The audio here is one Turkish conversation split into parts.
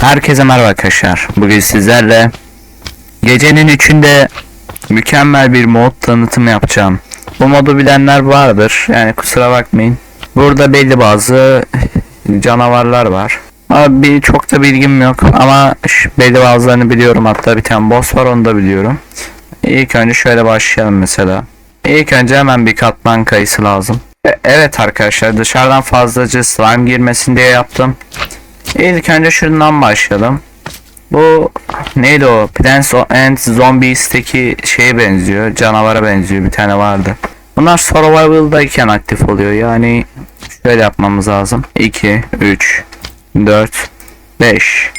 Herkese merhaba arkadaşlar. Bugün sizlerle gecenin üçünde mükemmel bir mod tanıtımı yapacağım. Bu modu bilenler vardır. Yani kusura bakmayın. Burada belli bazı canavarlar var. Abi çok da bilgim yok ama belli bazılarını biliyorum. Hatta bir tane boss var onu da biliyorum. İlk önce şöyle başlayalım mesela. İlk önce hemen bir katman kayısı lazım. E- Evet arkadaşlar dışarıdan fazlaca slime girmesin diye yaptım. İlk önce şundan başlayalım. Bu neydi o? Plants and Zombies'teki şeye benziyor. Canavara benziyor. Bir tane vardı. Bunlar survival'dayken aktif oluyor. Yani şöyle yapmamız lazım. 2, 3, 4, 5.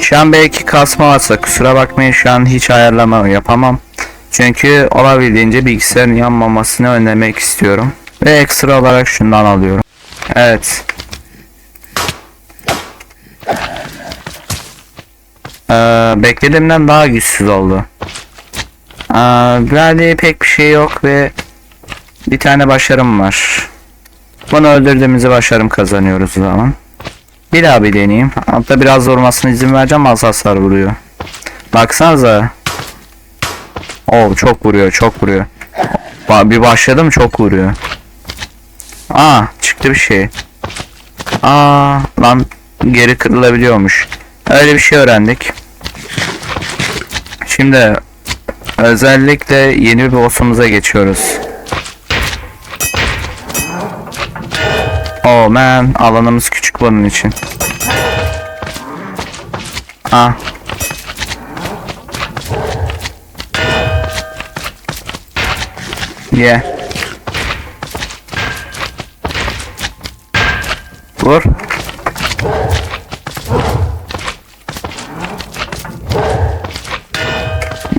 Şu an belki kasma varsa kusura bakmayın şu an hiç ayarlama yapamam. Çünkü olabildiğince bilgisayarın yanmamasını önlemek istiyorum. Ve ekstra olarak şundan alıyorum. Evet. Ee, beklediğimden daha güçsüz oldu. Ee, verdiği pek bir şey yok ve bir tane başarım var. Bunu öldürdüğümüzde başarım kazanıyoruz o zaman. Bir daha bir deneyeyim. Hatta biraz vurmasına izin vereceğim az hasar vuruyor. Baksanıza. Oo çok vuruyor çok vuruyor. Ba- bir başladım çok vuruyor. Aa çıktı bir şey. Aa lan geri kırılabiliyormuş. Öyle bir şey öğrendik. Şimdi özellikle yeni bir boss'umuza geçiyoruz. Oh man alanımız küçük bunun için. Ah. Yeah. Vur.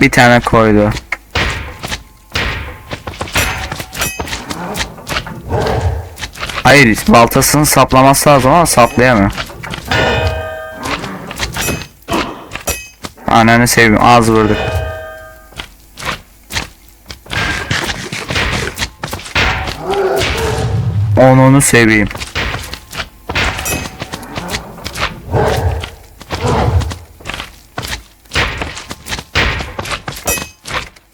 Bir tane koydu. Hayır, baltasını saplaması lazım ama saplayamıyor. Ananı seveyim, az vurduk. Onu onu seveyim.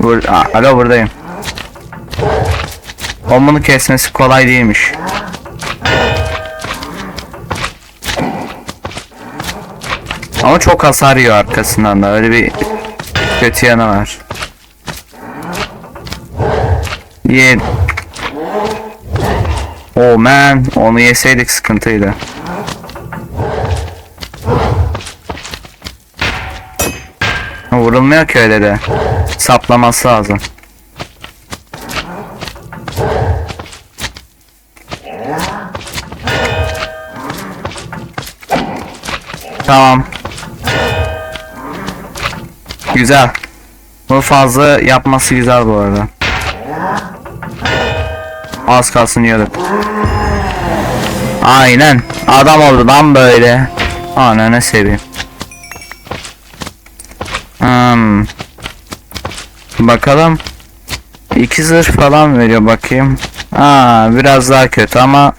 Bur alo buradayım. Onu kesmesi kolay değilmiş. Ama çok hasar yiyor arkasından da öyle bir kötü yanı var. Ye. Oh man, onu yeseydik sıkıntıydı. Vurulmuyor ki öyle de. Saplaması lazım. Tamam. Güzel. Bu fazla yapması güzel bu arada. Az kalsın yiyorduk. Aynen. Adam oldu lan böyle. Ananı seveyim. Hmm. Bakalım. İki zırh falan veriyor bakayım. Aa biraz daha kötü ama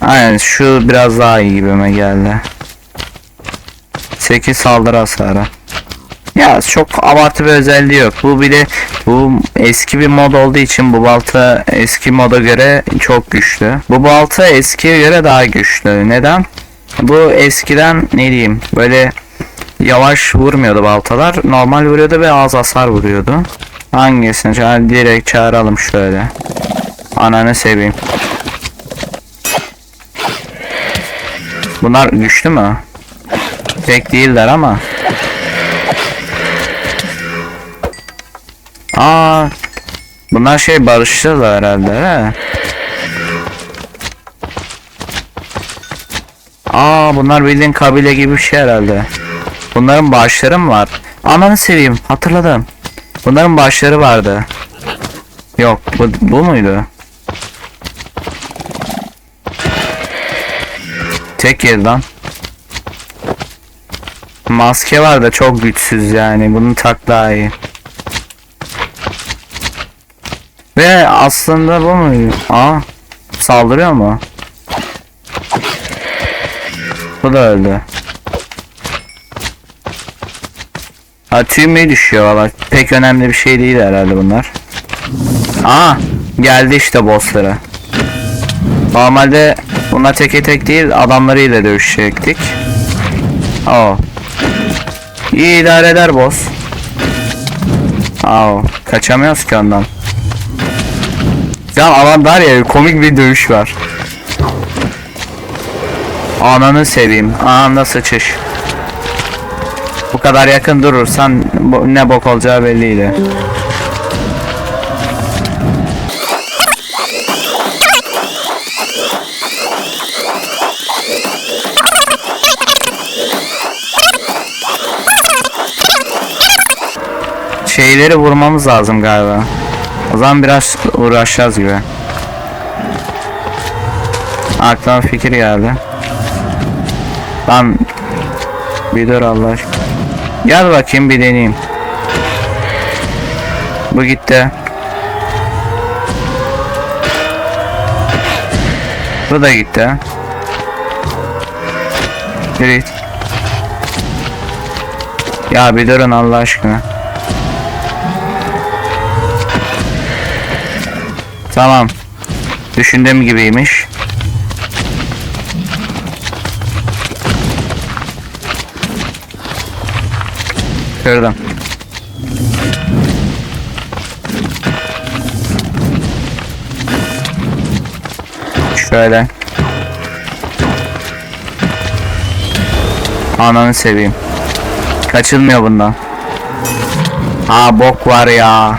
Aynen şu biraz daha iyi gibime geldi. 8 saldırı hasarı. Ya çok abartı bir özelliği yok. Bu bir de bu eski bir mod olduğu için bu balta eski moda göre çok güçlü. Bu balta eskiye göre daha güçlü. Neden? Bu eskiden ne diyeyim böyle yavaş vurmuyordu baltalar. Normal vuruyordu ve az hasar vuruyordu. Hangisini çağır? Direkt çağıralım şöyle. Ananı seveyim. Bunlar güçlü mü? Pek değiller ama. Aa, bunlar şey barışçılar herhalde he? Aa bunlar bildiğin kabile gibi bir şey herhalde. Bunların başları mı var? Ananı seveyim hatırladım. Bunların başları vardı. Yok bu, bu muydu? Tek yedi lan. Maske var da çok güçsüz yani. Bunu tak daha iyi. Ve aslında bu mu? Aa, saldırıyor mu? Bu da öldü. Ha tüymeyi düşüyor valla. Pek önemli bir şey değil herhalde bunlar. Aa geldi işte bossları. Normalde bunlar teke tek değil adamlarıyla dövüşecektik. Oo. İyi idare eder boss. Aa, kaçamıyoruz ki ondan. Ya alan var ya komik bir dövüş var. Ananı seveyim. Anında sıçış. Bu kadar yakın durursan bu- ne bok olacağı belliydi. Şeyleri vurmamız lazım galiba. O zaman biraz uğraşacağız gibi. Aklıma fikir geldi. Lan bir dur Allah aşkına. Gel bakayım bir deneyeyim. Bu gitti. Bu da gitti. Yürü. Ya bir durun Allah aşkına. Tamam. Düşündüğüm gibiymiş. Kırdım. Şöyle. Ananı seveyim. Kaçılmıyor bundan. Aa bok var ya.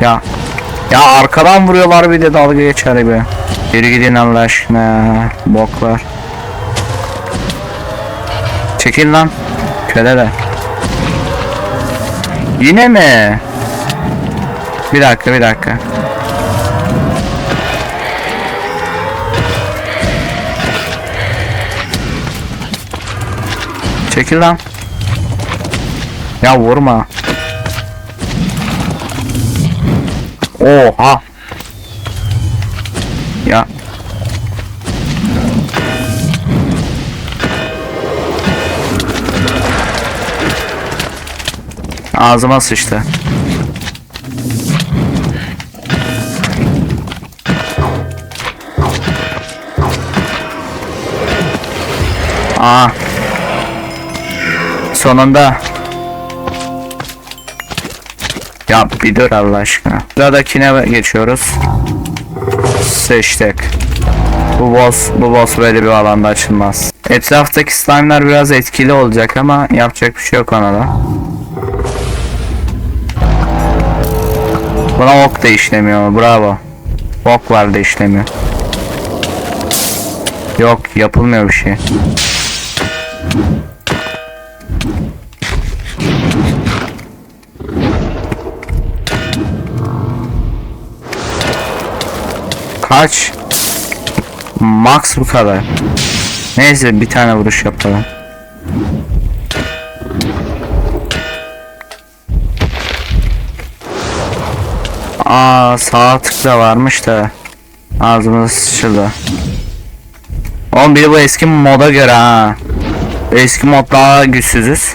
Ya. Ya arkadan vuruyorlar bir de dalga geçer gibi. Geri gidin Allah aşkına. Boklar. Çekil lan. Köleler. Yine mi? Bir dakika bir dakika. Çekil lan. Ya vurma. Oha. Ya. Ağzıma sıçtı. Aa. Sonunda. Ya bir dur Allah aşkına. Sıradakine geçiyoruz. Seçtik. Bu boss, bu boss böyle bir alanda açılmaz. Etraftaki slime'lar biraz etkili olacak ama yapacak bir şey yok ona da. Buna ok da işlemiyor bravo. Ok var da işlemiyor. Yok yapılmıyor bir şey. Kaç? Max bu kadar. Neyse bir tane vuruş yapalım. Aa sağ tıkla varmış da ağzımıza sıçıldı. Oğlum bir bu eski moda göre ha. Eski mod daha güçsüzüz.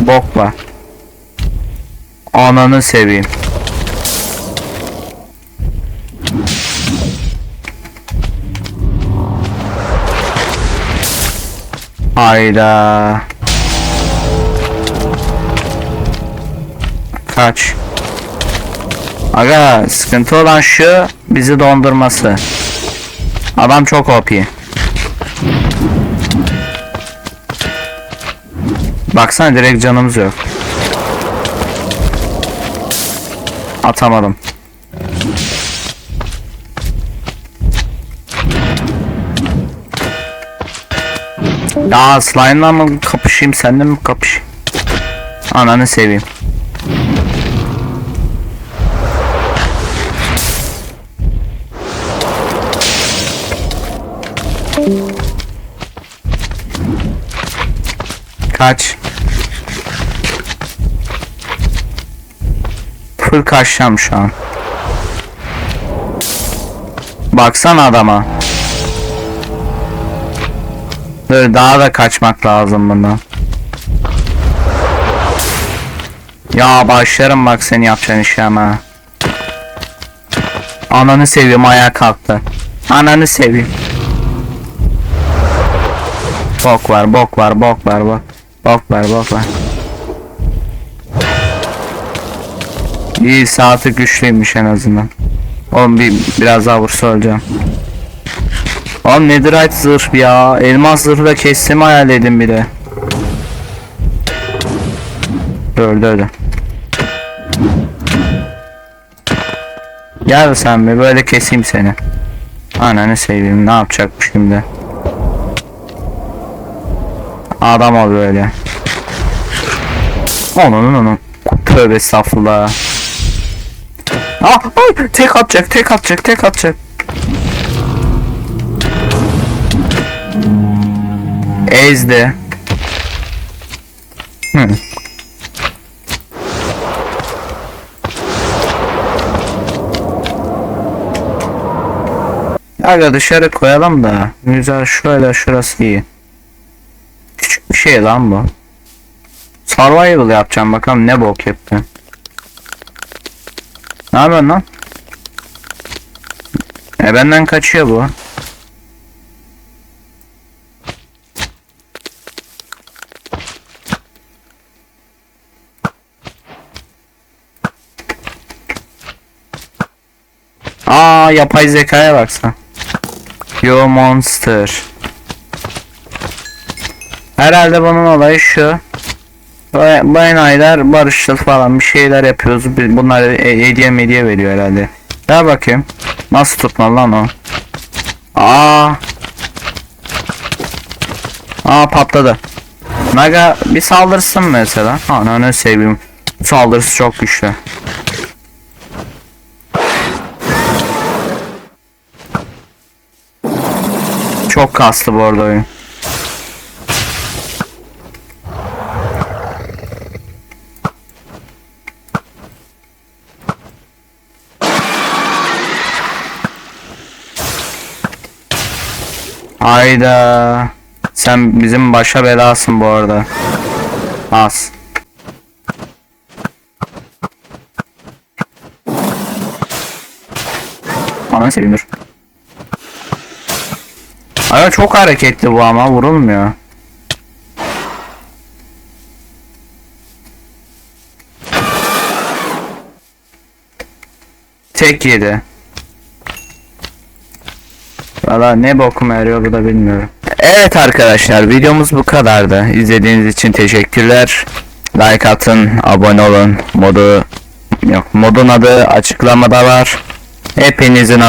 Bok var. Ananı seveyim. Hayda. Kaç. Aga sıkıntı olan şu bizi dondurması. Adam çok OP. Baksana direkt canımız yok. Atamadım. Ya slime'la mı kapışayım seninle mi kapışayım? Ananı seveyim. Kaç. Full kaçacağım şu an. Baksana adama. Dur daha da kaçmak lazım bundan. Ya başlarım bak seni yapacağın işe ama. Ananı seveyim ayağa kalktı. Ananı seveyim. Bok var bok var bok var bok. Bok var bok var. İyi saati güçlüymüş en azından. Oğlum bir biraz daha vursa öleceğim. Oğlum netherite zırh ya. Elmas zırhla kestim hayal edin bir de. Öldü öldü. Gel sen bir böyle keseyim seni. Ananı seveyim ne yapacak bu şimdi? Adam ol böyle. Onun onun. Tövbe estağfurullah. Ah, ay, tek atacak, tek atacak, tek atacak. Ezdi. Hı. Aga dışarı koyalım da. Güzel şöyle şurası iyi. Küçük bir şey lan bu. Survival yapacağım bakalım ne bok yaptı. Ne yapıyorsun lan? E benden kaçıyor bu. Yapay zekaya baksan. Yo monster. Herhalde bunun olayı şu. Bay- Bayan aylar barışçıl falan bir şeyler yapıyoruz. Bunlar e- hediye mediye veriyor herhalde. Ver bakayım. Nasıl tutmalı lan o? Aa. Aa patladı. Naga bir saldırsın mesela. Ananı seveyim. Saldırısı çok güçlü. Çok kaslı bu arada oyun. Hayda. Sen bizim başa belasın bu arada. Az. Ananı seveyim. Ay çok hareketli bu ama vurulmuyor. Tek yedi. Valla ne bokum eriyor bu da bilmiyorum. Evet arkadaşlar videomuz bu kadardı. İzlediğiniz için teşekkürler. Like atın, abone olun. Modu yok modun adı açıklamada var. Hepinizin